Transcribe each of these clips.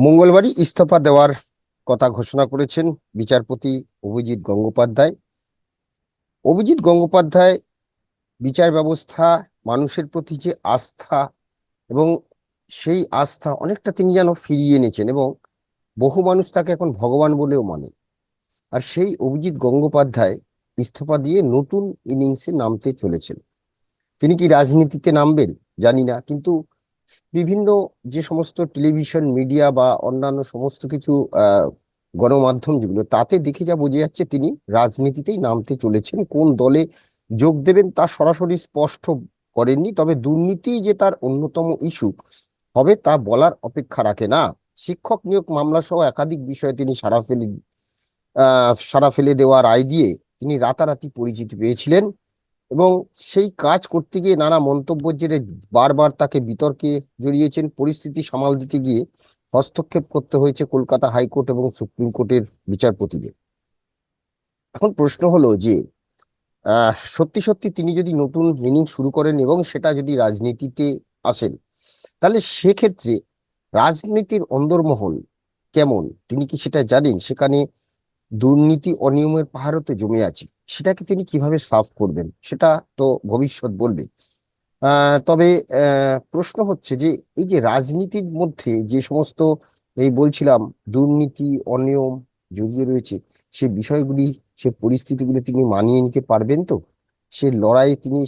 মঙ্গলবারই ইস্তফা দেওয়ার কথা ঘোষণা করেছেন বিচারপতি অভিজিৎ গঙ্গোপাধ্যায়। অভিজিৎ গঙ্গোপাধ্যায় বিচার ব্যবস্থা, মানুষের প্রতি যে আস্থা এবং সেই আস্থা অনেকটা তিনি যেন ফিরিয়ে এনেছেন এবং বহু মানুষ তাকে এখন ভগবান বলেও মানে। আর সেই অভিজিৎ গঙ্গোপাধ্যায় ইস্তফা দিয়ে নতুন ইনিংসে নামতে চলেছেন। তিনি কি রাজনীতিতে নামবেন? জানি না। কিন্তু বিভিন্ন যে সমস্ত টেলিভিশন মিডিয়া বা অন্যান্য সমস্ত কিছু গণমাধ্যম যেগুলো, তাতে দেখে যা বোঝা যাচ্ছে তিনি রাজনীতিতেই নামতে চলেছেন। কোন দলে যোগ দেবেন তা সরাসরি স্পষ্ট করেননি, তবে দুর্নীতি যে তার অন্যতম ইস্যু হবে তা বলার অপেক্ষা রাখে না। শিক্ষক নিয়োগ মামলা সহ একাধিক বিষয়ে তিনি সারা ফেলে সারা ফেলে দেওয়া রায় দিয়ে তিনি রাতারাতি পরিচিতি পেয়েছিলেন। এবং সেই কাজ করতে গিয়ে নানা মন্তব্যের জেরে বারবার তাকে বিতর্কে জড়িয়েছেন। পরিস্থিতি সামাল দিতে গিয়ে হস্তক্ষেপ করতে হয়েছে কলকাতা হাইকোর্ট এবং সুপ্রিম কোর্টের বিচারপতিদের। এখন প্রশ্ন হলো যে সত্যি সত্যি তিনি যদি নতুন ইনিংস শুরু করেন এবং সেটা যদি রাজনীতিতে আসেন, তাহলে সেক্ষেত্রে রাজনীতির অন্দরমহল কেমন? তিনি কি সেটা জানেন? সেখানে দুর্নীতি অনিয়মের পাহাড়ও তো জমে আছে। সেটাকে তিনি কীভাবে সাফ করবেন, সেটা তো ভবিষ্যৎ বলবে। তবে প্রশ্ন হচ্ছে যে, এই যে রাজনীতির মধ্যে যে সমস্ত এই বলছিলাম দুর্নীতি, অনিয়ম জড়িয়ে রয়েছে, সে বিষয়গুলি, সে পরিস্থিতিগুলি তিনি মানিয়ে নিতে পারবেন তো? সে লড়াই তিনি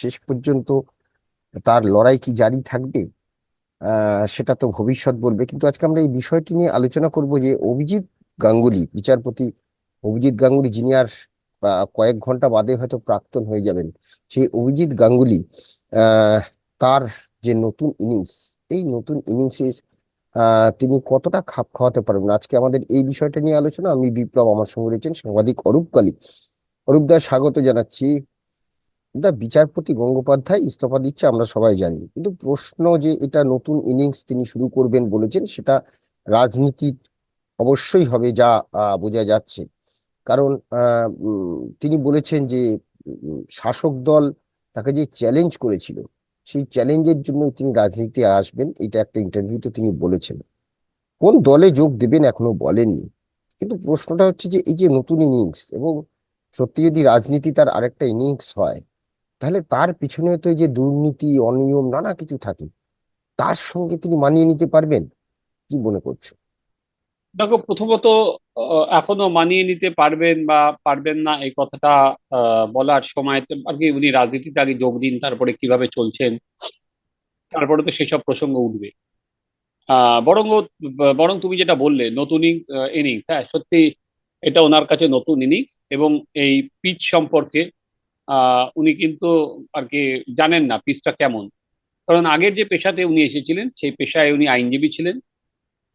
শেষ পর্যন্ত তার লড়াই কি জারি থাকবে? সেটা তো ভবিষ্যৎ বলবে। কিন্তু আজকে আমরা এই বিষয়টি নিয়ে আলোচনা করব যে অভিজিৎ গাঙ্গুলি, বিচারপতি অভিজিৎ গাঙ্গুলি যিনি আর কয়েক ঘণ্টা বাদে হয়তো প্রাক্তন হয়ে যাবেন, সেই অভিজিৎ গাঙ্গুলি তার যে নতুন ইনিংস এই নতুন ইনিংসে তিনি কতটা খাপ খাওয়াতে পারবেন? আজকে আমাদের এই বিষয়টা নিয়ে আলোচনা, আমি বিপ্লব আমার সঙ্গে রয়েছেন সাংবাদিক অরূপ কালী অরূপ দা, স্বাগত জানাচ্ছি। দা, বিচারপতি গঙ্গোপাধ্যায় ইস্তফা দিচ্ছে, আমরা সবাই জানি। কিন্তু প্রশ্ন যে এটা নতুন ইনিংস তিনি শুরু করবেন বলেছেন, সেটা রাজনীতির অবশ্যই হবে, যা বোঝা যাচ্ছে। কারণ তিনি বলেছেন যে শাসক দল তাকে যে চ্যালেঞ্জ করেছিল, সেই চ্যালেঞ্জের জন্য তিনি রাজনীতি আসবেন, এটা একটা ইন্টারভিউতে তিনি বলেছেন। কোন দলে যোগ দেবেন এখনও বলেননি। কিন্তু প্রশ্নটা হচ্ছে যে, এই যে নতুন ইনিংস এবং সত্যি যদি রাজনীতি তার আরেকটা ইনিংস হয়, তাহলে তার পিছনে তো যে দুর্নীতি, অনিয়ম, নানা কিছু থাকে, তার সঙ্গে তিনি মানিয়ে নিতে পারবেন? কি মনে করছ? দেখো, প্রথমত এখনও মানিয়ে নিতে পারবেন বা পারবেন না এই কথাটা বলার সময় আর কি উনি রাজনীতিতে আগে যোগ দিন, তারপরে কীভাবে চলছেন, তারপরে তো সেসব প্রসঙ্গ উঠবে। বরং বরং তুমি যেটা বললে, নতুন ইনিংস হ্যাঁ সত্যি এটা ওনার কাছে নতুন ইনিংস এবং এই পিচ সম্পর্কে উনি কিন্তু আর কি জানেন না পিচটা কেমন। কারণ আগের যে পেশাতে উনি এসেছিলেন, সেই পেশায় উনি আইনজীবী ছিলেন।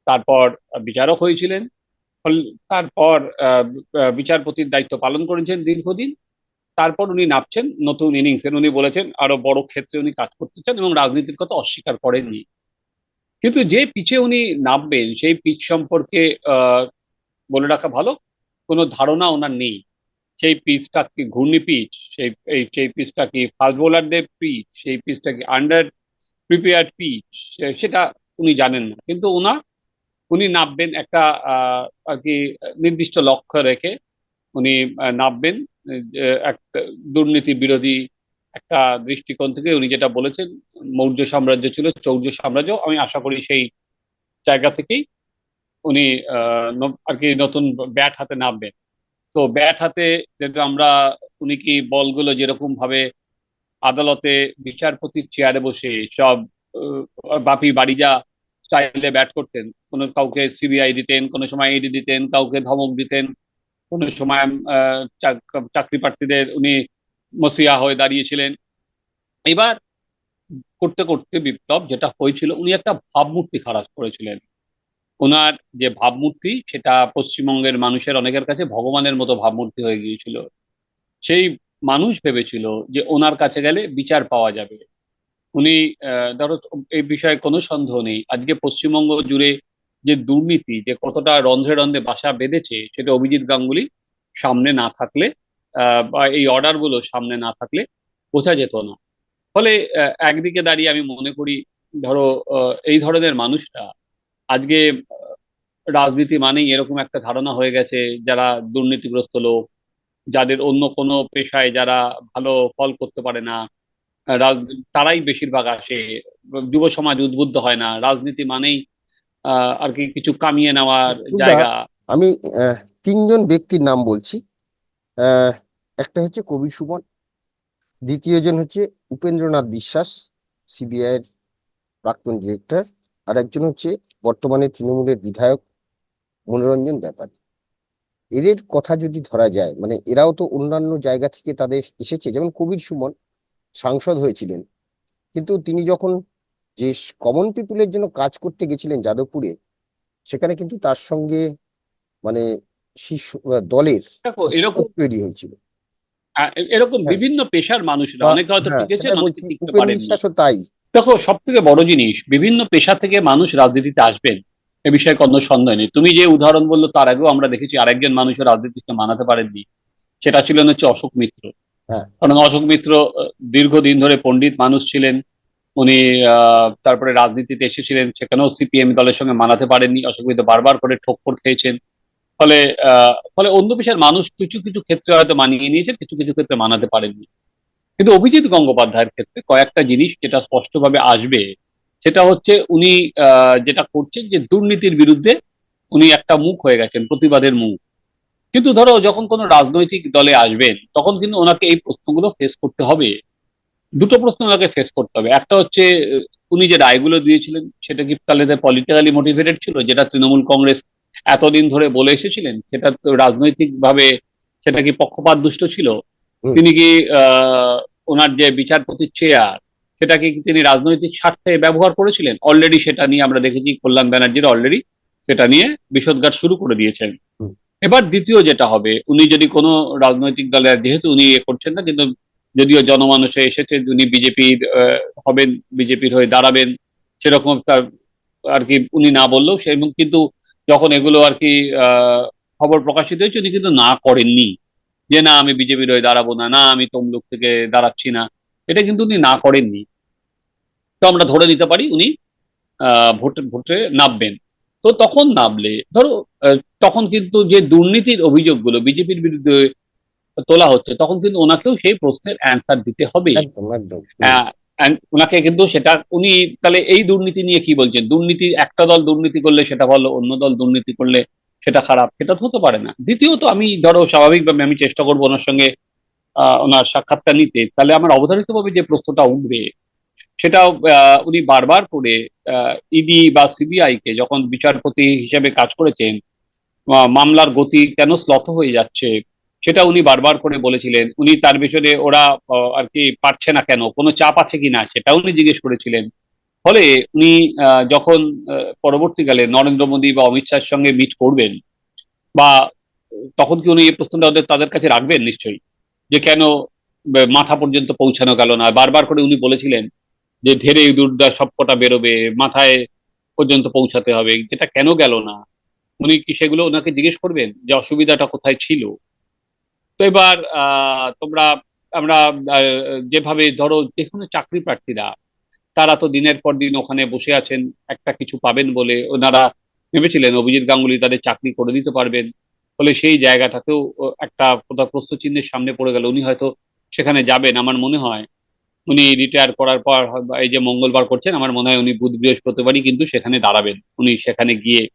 তারপর বিচারক হয়েছিলেন তারপর বিচারপতির দায়িত্ব পালন করেছেন দীর্ঘদিন, তারপর উনি নামছেন নতুন ইনিংসে। উনি বলেছেন আরও বড় ক্ষেত্রে উনি কাজ করতে চান এবং রাজনীতির কথা অস্বীকার করেননি। কিন্তু যে পিচে উনি নামবেন, সেই পিচ সম্পর্কে বলে রাখা ভালো, কোনো ধারণা ওনার নেই। সেই পিচটা কি ঘূর্ণি পিচ, সেই সেই পিচটা কি ফাস্ট বোলারদের পিচ, সেই পিচটা কি আন্ডার প্রিপেয়ার্ড পিচ সেটা উনি জানেন না। কিন্তু ওনার উনি নামবেন একটা আর কি নির্দিষ্ট লক্ষ্য রেখে উনি নামবেন একটা দুর্নীতি বিরোধী একটা দৃষ্টিকোণ থেকে উনি যেটা বলেছেন, মৌর্য সাম্রাজ্য ছিল চৌর্য সাম্রাজ্য, আমি আশা করি সেই জায়গা থেকেই উনি আর কি নতুন ব্যাট হাতে নামবেন। তো ব্যাট হাতে যেটা আমরা, উনি কি বলগুলো যেরকম ভাবে আদালতে বিচারপতির চেয়ারে বসে সব বাপি বাড়িজা স্টাইলে ব্যাট করতেন। কোনো কাউকে সিবিআই দিতেন, কোনো সময় ইডি দিতেন, কাউকে ধমক দিতেন, কোনো সময় চাকরি প্রার্থীদের উনি মসিয়া হয়ে দাঁড়িয়েছিলেন। এবার করতে করতে বিপ্লব যেটা হয়েছিল, উনি একটা ভাবমূর্তি খারাপ করেছিলেন। ওনার যে ভাবমূর্তি, সেটা পশ্চিমবঙ্গের মানুষের অনেকের কাছে ভগবানের মতো ভাবমূর্তি হয়ে গিয়েছিল। সেই মানুষ ভেবেছিল যে ওনার কাছে গেলে বিচার পাওয়া যাবে। উনি ধরো এই বিষয়ে কোনো সন্দেহ নেই। আজকে পশ্চিমবঙ্গ জুড়ে যে দুর্নীতি, যে কতটা রন্ধ্রে রন্ধ্রে বাসা বেঁধেছে, সেটা অভিজিৎ গাঙ্গুলি সামনে না থাকলে বা এই অর্ডারগুলো সামনে না থাকলে বোঝা যেত না। ফলে একদিকে দাঁড়িয়ে আমি মনে করি, ধরো এই ধরনের মানুষরা আজকে রাজনীতি মানেই এরকম একটা ধারণা হয়ে গেছে যারা দুর্নীতিগ্রস্ত লোক, যাদের অন্য কোনো পেশায় যারা ভালো ফল করতে পারে না তারাই বেশিরভাগ আসে। যুব সমাজ উদ্বুদ্ধ হয় না। রাজনীতি মানেই আর কি কিছু কামিয়ে নেওয়ার জায়গা। আমি তিনজন ব্যক্তির নাম বলছি। একটা হচ্ছে কবি সুমন দ্বিতীয় জন হচ্ছে উপেন্দ্রনাথ বিশ্বাস সিবিআই এর প্রাক্তন ডিরেক্টর আর একজন হচ্ছে বর্তমানে তৃণমূলের বিধায়ক মনোরঞ্জন ব্যাপারী। এদের কথা যদি ধরা যায় মানে এরাও তো অন্যান্য জায়গা থেকে তাদের এসেছে। যেমন কবির সুমন সাংসদ হয়েছিলেন। কিন্তু তিনি যখন যে কমন পিপুলের জন্য কাজ করতে গেছিলেন যাদবপুরে সেখানে কিন্তু তার সঙ্গে মানে শীর্ষ দলের এরকম তৈরি হয়েছিল। এরকম হ্যাঁ। বিভিন্ন পেশার মানুষরা বা- অনেকে হয়তো হ্যাঁ তাই। দেখো সব থেকে বড় জিনিস বিভিন্ন পেশা থেকে মানুষ রাজনীতিতে আসবেন এ বিষয়ে কোনো সন্দেহ নেই। তুমি যে উদাহরণ বলল তার আগেও আমরা দেখেছি আরেকজন মানুষের রাজনীতিতে মানাতে পারেননি। সেটা ছিলেন হচ্ছে অশোক মিত্র। কারণ অশোক মিত্র দীর্ঘদিন ধরে পণ্ডিত মানুষ ছিলেন। উনি তারপরে রাজনীতিতে এসেছিলেন, সেখানেও সিপিএম দলের সঙ্গে মানাতে পারেননি। অশোক মিত্র বারবার করে ঠোক্কর খেয়েছেন। ফলে ফলে অন্য পেশার মানুষ কিছু কিছু ক্ষেত্রে হয়তো মানিয়ে নিয়েছে কিছু কিছু ক্ষেত্রে মানাতে পারেননি। কিন্তু অভিজিৎ গঙ্গোপাধ্যায়ের ক্ষেত্রে কয়েকটা জিনিস যেটা স্পষ্টভাবে আসবে, সেটা হচ্ছে উনি যেটা করছেন যে দুর্নীতির বিরুদ্ধে উনি একটা মুখ হয়ে গেছেন, প্রতিবাদের মুখ। কিন্তু ধরো যখন কোনো রাজনৈতিক দলে আসবেন তখন কিন্তু ওনাকে এই প্রশ্নগুলো ফেস করতে হবে। দুটো প্রশ্ন ওনাকে ফেস করতে হবে। একটা হচ্ছে উনি যে রায়গুলো দিয়েছিলেন সেটা কি তাহলে পলিটিক্যালি মোটিভেটেড ছিল যেটা তৃণমূল কংগ্রেস এতদিন ধরে বলে এসেছিলেন সেটা তো রাজনৈতিক ভাবে সেটা কি পক্ষপাত দুষ্ট ছিল? তিনি কি আহ ওনার যে বিচারপতির চেয়ার সেটাকে কি তিনি রাজনৈতিক স্বার্থে ব্যবহার করেছিলেন? অলরেডি সেটা নিয়ে আমরা দেখেছি কল্যাণ ব্যানার্জির অলরেডি সেটা নিয়ে বিষোদ্গার শুরু করে দিয়েছেন। এবার দ্বিতীয় যেটা হবে, উনি যদি কোনো রাজনৈতিক দলে, যেহেতু উনি এ করছেন না, কিন্তু যদিও জনমানুষে এসেছে, উনি বিজেপির হবেন বিজেপির হয়ে দাঁড়াবেন, সেরকম তার আর কি উনি না বললেও সে কিন্তু যখন এগুলো আর কি খবর প্রকাশিত হয়েছে, উনি কিন্তু না করেননি। যে না, আমি বিজেপির হয়ে দাঁড়াবো না না, আমি তমলুক থেকে দাঁড়াচ্ছি না, এটা কিন্তু উনি না করেননি। তো আমরা ধরে নিতে পারি উনি ভোটে ভোটে নামবেন। তো তখন নামলে ধরো তখন কিন্তু যে দুর্নীতির অভিযোগগুলো বিজেপির বিরুদ্ধে তোলা হচ্ছে তখন কিন্তু ওনাকেও সেই প্রশ্নের অ্যান্সার দিতে হবে ওনাকে কিন্তু সেটা উনি তাহলে এই দুর্নীতি নিয়ে কি বলছেন? দুর্নীতি একটা দল দুর্নীতি করলে সেটা ভালো অন্য দল দুর্নীতি করলে সেটা খারাপ সেটা তো হতে পারে না। দ্বিতীয়ত আমি ধরো স্বাভাবিকভাবে আমি চেষ্টা করব ওনার সঙ্গে আহ, ওনার সাক্ষাৎকার নিতে তাহলে আমার অবধারিতভাবে যে প্রশ্নটা উঠবে সেটাও উনি বারবার করে ইডি বা সিবিআই কে যখন বিচারপতি হিসেবে কাজ করেছেন মামলার গতি কেন স্লথ হয়ে যাচ্ছে, সেটা উনি বারবার করে বলেছিলেন। উনি তার পেছনে ওরা আর কি পারছে না কেন, কোনো চাপ আছে কিনা সেটা উনি জিজ্ঞেস করেছিলেন। ফলে উনি যখন পরবর্তীকালে নরেন্দ্র মোদী বা অমিত শাহের সঙ্গে মিট করবেন, বা তখন কি উনি এই প্রশ্নটা ওদের, তাদের কাছে রাখবেন নিশ্চয়ই? যে কেন মাথা পর্যন্ত পৌঁছানো গেল না, বারবার করে উনি বলেছিলেন যে ধেরে দুর্দা সবকটা বেরোবে, মাথায় পর্যন্ত পৌঁছাতে হবে, যেটা কেন গেল না? উনি কি সেগুলো ওনাকে জিজ্ঞেস করবেন যে অসুবিধাটা কোথায় ছিল? তো এবার তোমরা, আমরা যেভাবে ধরো যে কোনো চাকরি প্রার্থীরা, তারা তো দিনের পর দিন ওখানে বসে আছেন, একটা কিছু পাবেন বলে ওনারা ভেবেছিলেন অভিজিৎ গাঙ্গুলি তাদের চাকরি করে দিতে পারবেন, ফলে সেই জায়গাটাতেও একটা প্রশ্ন চিহ্নের সামনে পড়ে গেল। উনি হয়তো সেখানে যাবেন, আমার মনে হয়। উনি রিটায়ার করার পর এই যে মঙ্গলবার করছেন, আমার মনে হয় উনি বুধ বৃহস্পতিবারই কিন্তু সেখানে দাঁড়াবেন। উনি সেখানে গিয়ে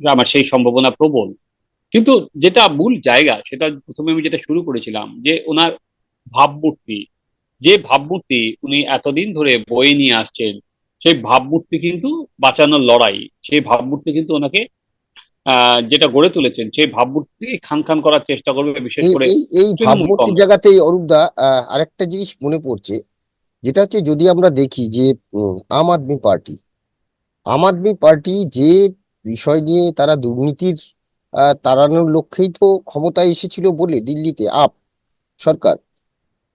আমার সেই সম্ভাবনা প্রবল। কিন্তু যেটা মূল জায়গা, সেটা প্রথমে আমি যেটা শুরু করেছিলাম, যে ওনার ভাবমূর্তি, যে ভাবমূর্তি উনি এতদিন ধরে বয়ে নিয়ে আসছেন, সেই ভাবমূর্তি কিন্তু বাঁচানোর লড়াই, সেই ভাবমূর্তি কিন্তু ওনাকে যেটা গড়ে তুলেছেন সেই ভাবমূর্তি খান খান করার চেষ্টা করবে বিশেষ করে এই ভাবমূর্তির জায়গাতেই অরূপদা আরেকটা জিনিস মনে পড়ছে যেটা হচ্ছে যদি আমরা দেখি যে আম আদমি পার্টি আম আদমি পার্টি যে বিষয় নিয়ে তারা দুর্নীতির তাড়ানোর লক্ষ্যেই তো ক্ষমতায় এসেছিল বলে দিল্লিতে আপ সরকার।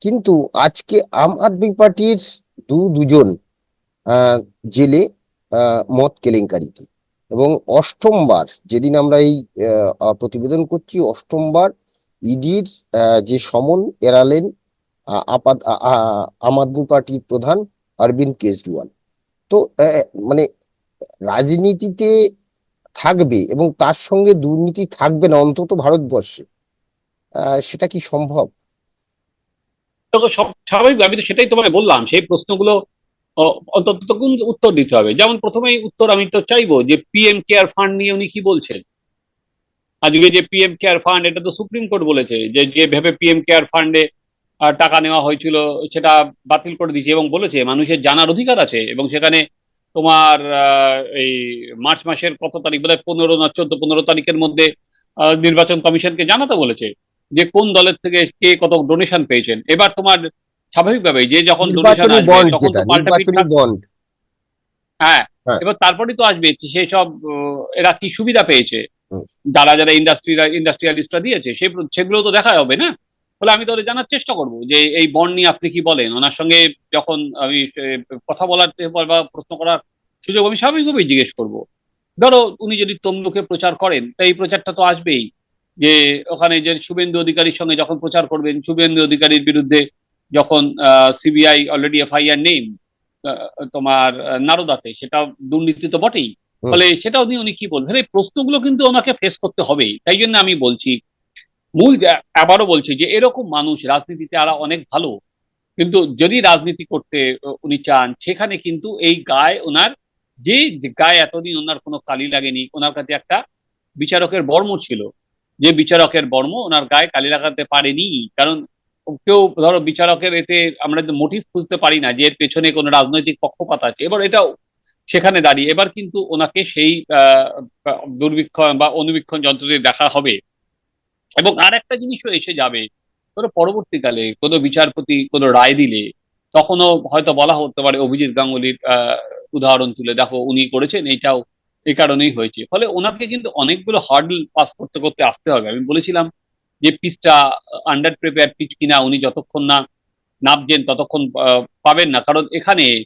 কিন্তু আজকে আম আদমি পার্টির দু দুজন আহ, জেলে আহ, মদ কেলেঙ্কারিতে। এবং অষ্টমবার, যেদিন আমরা এই প্রতিবেদন করছি, অষ্টমবার ইডির যে সমন এড়ালেন আপাত আম আদমি পার্টির প্রধান অরবিন্দ কেজরিওয়াল। তো মানে রাজনীতিতে থাকবে এবং তার সঙ্গে দুর্নীতি থাকবে না, অন্তত ভারতবর্ষে সেটা কি সম্ভব? স্বাভাবিক, আমি তো সেটাই তোমায় বললাম, সেই প্রশ্নগুলো অন্তত উত্তর দিতে হবে। যেমন প্রথমেই উত্তর আমি তো চাইব যে পিএম কেয়ার ফান্ড নিয়ে উনি কি বলছেন? আজকে যে পিএম কেয়ার ফান্ড এটা তো সুপ্রিম কোর্ট বলেছে যে যেভাবে পিএম কেয়ার ফান্ডে টাকা নেওয়া হয়েছিল, সেটা বাতিল করে দিয়েছে এবং বলেছে, মানুষের জানার অধিকার আছে এবং সেখানে তোমার এই মার্চ মাসের কত তারিখ, বোধহয় পনেরো না চোদ্দ, পনেরো তারিখের মধ্যে নির্বাচন কমিশনকে জানাতে বলেছে যে কোন দলের থেকে কে কত ডোনেশন পেয়েছেন। এবার তোমার স্বাভাবিকভাবে যে যখন হ্যাঁ হ্যাঁ। এবার তারপরেই তো আসবে সেই সব এরা কি সুবিধা পেয়েছে? যারা যারা ইন্ডাস্ট্রি ইন্ডাস্ট্রিয়ালিস্টরা দিয়েছে সেই সেগুলো তো দেখা হবে না? ফলে আমি তাহলে জানার চেষ্টা করব যে এই বন্ড নিয়ে আপনি কি বলেন? ওনার সঙ্গে যখন আমি কথা বলার বা প্রশ্ন করার সুযোগ আমি স্বাভাবিকভাবেই জিজ্ঞেস করব। ধরো উনি যদি তমলুকে প্রচার করেন তা এই প্রচারটা তো আসবেই। যে ওখানে যে শুভেন্দু অধিকারীর সঙ্গে যখন প্রচার করবেন শুভেন্দু অধিকারীর বিরুদ্ধে যখন সিবিআই অলরেডি এফআইআর নেই তোমার নারদাতে সেটা দুর্নীতি তো বটেই। ফলে সেটাও নিয়ে উনি কি বলবেন? এই প্রশ্নগুলো কিন্তু ওনাকে ফেস করতে হবেই তাই জন্য আমি বলছি মূল আবারও বলছি যে এরকম মানুষ রাজনীতিতে আরা অনেক ভালো। কিন্তু যদি রাজনীতি করতে উনি চান সেখানে কিন্তু এই গায়ে ওনার যে গায়ে এতদিন ওনার কোনো কালি লাগেনি ওনার কাছে একটা বিচারকের বর্ম ছিল। যে বিচারকের বর্ম ওনার গায়ে কালি লাগাতে পারেনি। কারণ কেউ ধরো বিচারকের এতে আমরা মোটিভ খুঁজতে পারি না যে এর পেছনে কোনো রাজনৈতিক পক্ষপাত আছে। এবার এটাও সেখানে দাঁড়িয়ে। এবার কিন্তু ওনাকে সেই দুর্বীক্ষণ বা অনুবীক্ষণ যন্ত্র দিয়ে দেখা হবে। এবং আর একটা জিনিসও এসে যাবে। ধরো পরবর্তীকালে কোনো বিচারপতি কোনো রায় দিলে তখনও হয়তো বলা হতে পারে অভিজিৎ গাঙ্গুলির উদাহরণ তুলে, দেখো, উনি করেছেন, এইটাও এই কারণেই হয়েছে। ফলে ওনাকে কিন্তু অনেকগুলো হার্ডল পাস করতে করতে আসতে হবে। আমি বলেছিলাম যে পিচটা আন্ডার প্রিপেয়ার পিচ কিনা উনি যতক্ষণ না নামছেন ততক্ষণ পাবেন না। কারণ এখানে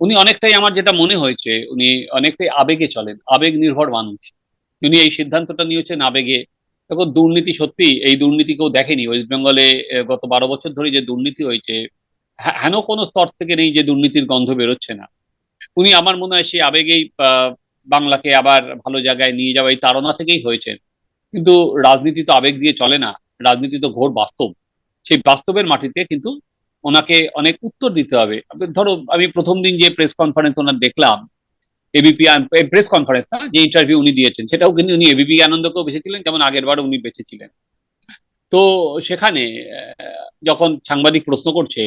উনি অনেকটাই আমার যেটা মনে হয়েছে, উনি অনেকটাই আবেগে চলেন আবেগ নির্ভর মানুষ। উনি এই সিদ্ধান্তটা নিয়েছেন আবেগে। দেখো দুর্নীতি সত্যি, এই দুর্নীতি কেউ দেখেনি। ওয়েস্ট বেঙ্গলে গত বারো বছর ধরে যে দুর্নীতি হয়েছে, হ্যাঁ- হেন কোনো স্তর থেকে নেই যে দুর্নীতির গন্ধ বেরোচ্ছে না। উনি আমার মনে হয় সেই আবেগেই বাংলাকে আবার ভালো জায়গায় নিয়ে যাওয়া এই তাড়না থেকেই হয়েছেন। কিন্তু রাজনীতি তো আবেগ দিয়ে চলে না, রাজনীতি তো ঘোর বাস্তব। সেই বাস্তবের মাটিতে কিন্তু ওনাকে অনেক উত্তর দিতে হবে। ধরো, আমি প্রথম দিন যে প্রেস কনফারেন্স ওনার দেখলাম এবিপি প্রেস কনফারেন্স না, যে ইন্টারভিউ উনি দিয়েছেন, সেটাও কিন্তু উনি এবিপি আনন্দকেও বেঁচেছিলেন, যেমন আগের বার উনি বেঁচেছিলেন। তো সেখানে যখন সাংবাদিক প্রশ্ন করছে,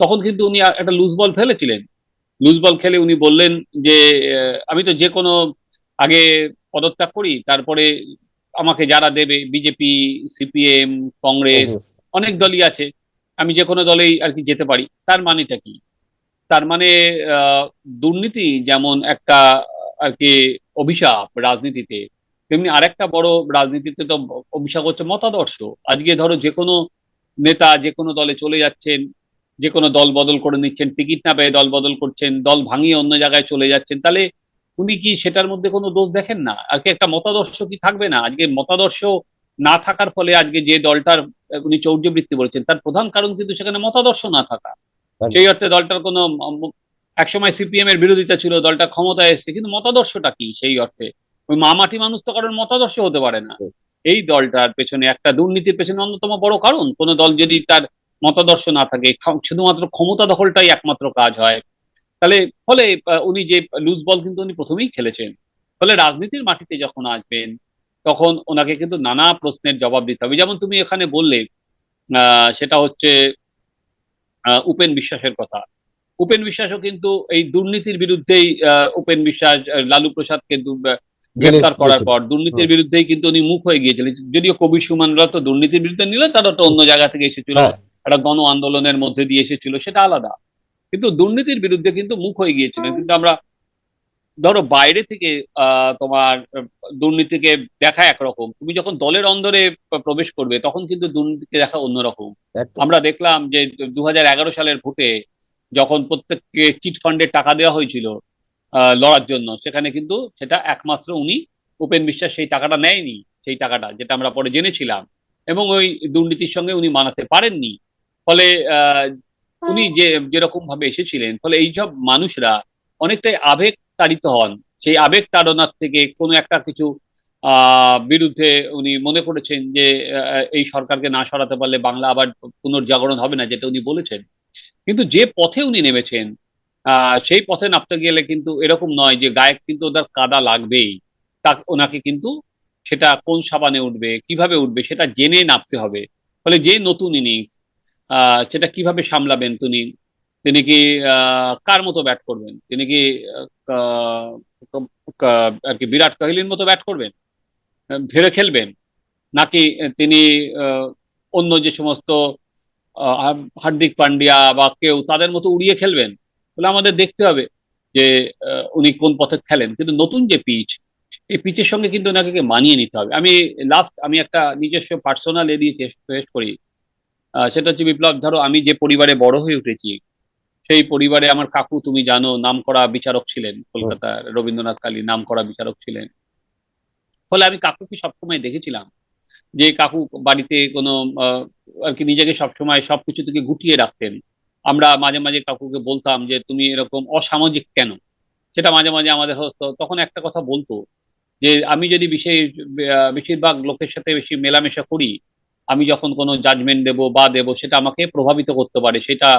তখন কিন্তু উনি একটা লুজ বল ফেলেছিলেন। লুজ বল খেলে উনি বললেন যে আমি তো যে কোনো আগে পদত্যাগ করি, তারপরে আমাকে যারা দেবে বিজেপি সিপিএম কংগ্রেস অনেক দলই আছে আমি যে কোনো দলেই আর কি যেতে পারি। তার মানেটা কি? তার মানে আহ, দুর্নীতি যেমন একটা আর কি অভিশাপ রাজনীতিতে তেমনি আরেকটা বড় রাজনীতিতে তো অভিশাপ হচ্ছে মতাদর্শ। আজকে ধরো যে কোনো নেতা যে কোনো দলে চলে যাচ্ছেন যে কোনো দল বদল করে নিচ্ছেন টিকিট না পেয়ে দল বদল করছেন দল ভাঙিয়ে অন্য জায়গায় চলে যাচ্ছেন তাহলে উনি কি সেটার মধ্যে কোনো দোষ দেখেন না? আর কি একটা মতাদর্শ কি থাকবে না? আজকে মতাদর্শ না থাকার ফলে আজকে যে দলটার উনি চৌর্যবৃত্তি বলেছেন তার প্রধান কারণ কিন্তু সেখানে মতাদর্শ না থাকা। সেই অর্থে দলটার কোনো একসময় সিপিএম এর বিরোধিতা ছিল দলটা ক্ষমতায় এসেছে কিন্তু মতাদর্শটা কি সেই অর্থে? ওই মামাটি মানুষ তো কারণ মতাদর্শ হতে পারে না। এই দলটার পেছনে একটা দুর্নীতির পেছনে অন্যতম বড় কারণ কোন দল যদি তার মতাদর্শ না থাকে শুধুমাত্র ক্ষমতা দখলটাই একমাত্র কাজ হয়। তাহলে ফলে উনি যে লুজ বল কিন্তু উনি প্রথমেই খেলেছেন। ফলে রাজনীতির মাটিতে যখন আসবেন তখন ওনাকে কিন্তু নানা প্রশ্নের জবাব দিতে হবে। যেমন তুমি এখানে বললে আহ, সেটা হচ্ছে আহ, উপেন বিশ্বাসের কথা। উপেন বিশ্বাসও কিন্তু এই দুর্নীতির বিরুদ্ধেই আহ, উপেন বিশ্বাস লালু প্রসাদকে দু- আহ, গ্রেফতার করার পর দুর্নীতির বিরুদ্ধেই কিন্তু উনি মুখ হয়ে গিয়েছিলেন। যদিও কবি সুমানরা তো দুর্নীতির বিরুদ্ধে নিলে তারা তো অন্য জায়গা থেকে এসেছিল। হ্যাঁ। একটা গণ আন্দোলনের মধ্যে দিয়ে এসেছিল সেটা আলাদা। কিন্তু দুর্নীতির বিরুদ্ধে কিন্তু মুখ হয়ে গিয়েছিলেন কিন্তু আমরা ধরো বাইরে থেকে আহ, তোমার দুর্নীতিকে দেখা একরকম। তুমি যখন দলের অন্দরে প্রবেশ করবে তখন কিন্তু দুর্নীতিকে দেখা অন্যরকম। আমরা দেখলাম যে দু সালের ভোটে যখন প্রত্যেককে চিট ফান্ডের টাকা দেওয়া হয়েছিল আহ, লড়ার জন্য সেখানে কিন্তু সেটা একমাত্র উনি উপেন বিশ্বাস সেই টাকাটা নেয়নি সেই টাকাটা যেটা আমরা পরে জেনেছিলাম। এবং ওই দুর্নীতির সঙ্গে উনি মানাতে পারেননি। ফলে আহ, উনি যে যেরকম ভাবে এসেছিলেন, ফলে এইসব মানুষরা অনেকটাই আবেগ তাড়িত হন। সেই আবেগ তাড়নার থেকে কোনো একটা কিছু বিরুদ্ধে উনি মনে করেছেন যে এই সরকারকে না সরাতে পারলে বাংলা আবার পুনর্জাগরণ হবে না, যেটা উনি বলেছেন। কিন্তু যে পথে উনি নেমেছেন সেই পথে নামতে গেলে কিন্তু এরকম নয় যে গায়ক কিন্তু ওদের কাদা লাগবেই। তা ওনাকে কিন্তু সেটা কোন সাবানে উঠবে, কীভাবে উঠবে সেটা জেনে নামতে হবে। ফলে যে নতুন ইনিংস সেটা কীভাবে সামলাবেন তিনি? তিনি কি কার মতো ব্যাট করবেন? তিনি কি আর কি বিরাট কোহলির মতো ব্যাট করবেন? ধীরে খেলবেন? নাকি তিনি অন্য যে সমস্ত হার্দিক পান্ডিয়া বা কেউ তাদের মতো উড়িয়ে খেলবেন? বলে আমাদের দেখতে হবে যে উনি কোন পথে খেলেন। কিন্তু নতুন যে পিচ এই পিচের সঙ্গে কিন্তু ওনাকে মানিয়ে নিতে হবে। আমি লাস্ট আমি একটা নিজস্ব পার্সোনাল এরিয়ে টেস্ট করি। আহ, সেটা হচ্ছে বিপ্লব ধরো আমি যে পরিবারে বড় হয়ে উঠেছি সেই পরিবারে আমার কাকু তুমি জানো নাম করা বিচারক ছিলেন কলকাতার রবীন্দ্রনাথ কালী নাম করা বিচারক ছিলেন। ফলে আমি কাকুকে সবসময় দেখেছিলাম যে কাকু বাড়িতে কোনো আর কি নিজেকে সবসময় সবকিছু থেকে গুটিয়ে রাখতেন। আমরা মাঝে মাঝে কাকুকে বলতাম যে তুমি এরকম অসামাজিক কেন? সেটা মাঝে মাঝে আমাদের হতো। তখন একটা কথা বলতো যে আমি যদি বিশেষ বেশিরভাগ লোকের সাথে বেশি মেলামেশা করি আমি যখন কোনো জাজমেন্ট দেব বা দেব, সেটা আমাকে প্রভাবিত করতে পারে। সেটা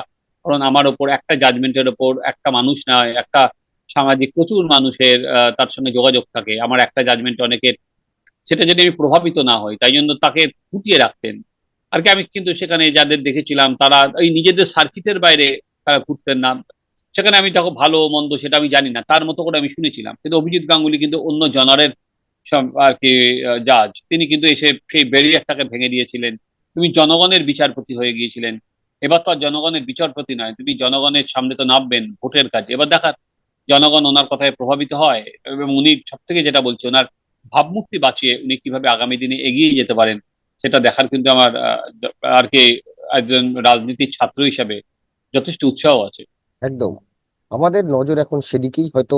কারণ আমার ওপর একটা জাজমেন্টের ওপর একটা মানুষ নয় একটা সামাজিক প্রচুর মানুষের তার সঙ্গে যোগাযোগ থাকে। আমার একটা জাজমেন্ট অনেকের, সেটা যদি আমি প্রভাবিত না হই, তাই জন্য তাকে ফুটিয়ে রাখতেন। আর কি, আমি কিন্তু সেখানে যাদের দেখেছিলাম, তারা ওই নিজেদের সার্কিটের বাইরে তারা ঘুরতেন না। সেখানে আমি দেখো ভালো, মন্দ সেটা আমি জানি না। তার মতো করে আমি শুনেছিলাম। কিন্তু অভিজিৎ গাঙ্গুলি কিন্তু অন্য জনারের আর কি জাজ তিনি কিন্তু এসে সেই ব্যারিয়ারটাকে ভেঙে দিয়েছিলেন। তুমি জনগণের বিচারপতি হয়ে গিয়েছিলেন। এবার তো আর জনগণের বিচারপতি নয়। তুমি জনগণের সামনে তো নামবেন ভোটের কাজে। এবার দেখার জনগণ ওনার কথায় প্রভাবিত হয় এবং উনি সব থেকে যেটা বলছে, ওনার ভাবমূর্তি বাঁচিয়ে উনি কীভাবে আগামী দিনে এগিয়ে যেতে পারেন, সেটা দেখার কিন্তু আমার আর কি একজন রাজনীতির ছাত্র হিসাবে যথেষ্ট উৎসাহ আছে। একদম। আমাদের নজর এখন সেদিকেই হয়তো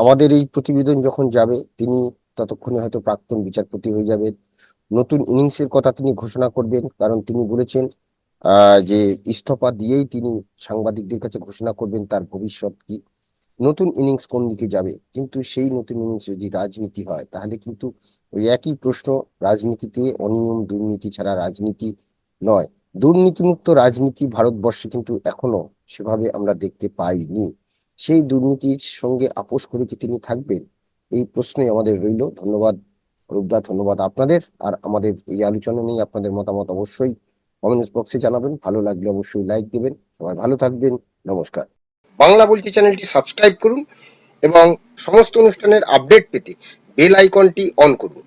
আমাদের এই প্রতিবেদন যখন যাবে, তিনি ততক্ষণে হয়তো প্রাক্তন বিচারপতি হয়ে যাবেন। নতুন ইনিংসের কথা তিনি ঘোষণা করবেন, কারণ তিনি বলেছেন যে ইস্তফা দিয়েই তিনি সাংবাদিকদের কাছে ঘোষণা করবেন তার ভবিষ্যৎ কি। নতুন ইনিংস কোন দিকে যাবে? কিন্তু সেই নতুন ইনিংস যদি রাজনীতি হয়, তাহলে কিন্তু ওই একই প্রশ্ন, রাজনীতিতে অনিয়ম, দুর্নীতি ছাড়া রাজনীতি নয়। দুর্নীতিমুক্ত রাজনীতি ভারতবর্ষে কিন্তু এখনও সেভাবে আমরা দেখতে পাইনি। সেই দুর্নীতির সঙ্গে আপোষ করে কি তিনি থাকবেন? এই প্রশ্নই আমাদের রইল। ধন্যবাদ রূপদা, ধন্যবাদ আপনাদের। আর আমাদের এই আলোচনা নিয়ে আপনাদের মতামত অবশ্যই কমেন্টস বক্সে জানাবেন। ভালো লাগলে অবশ্যই লাইক দেবেন। সবাই ভালো থাকবেন। নমস্কার। বাংলা বলছি চ্যানেলটি সাবস্ক্রাইব করুন এবং সমস্ত অনুষ্ঠানের আপডেট পেতে বেল আইকনটি অন করুন।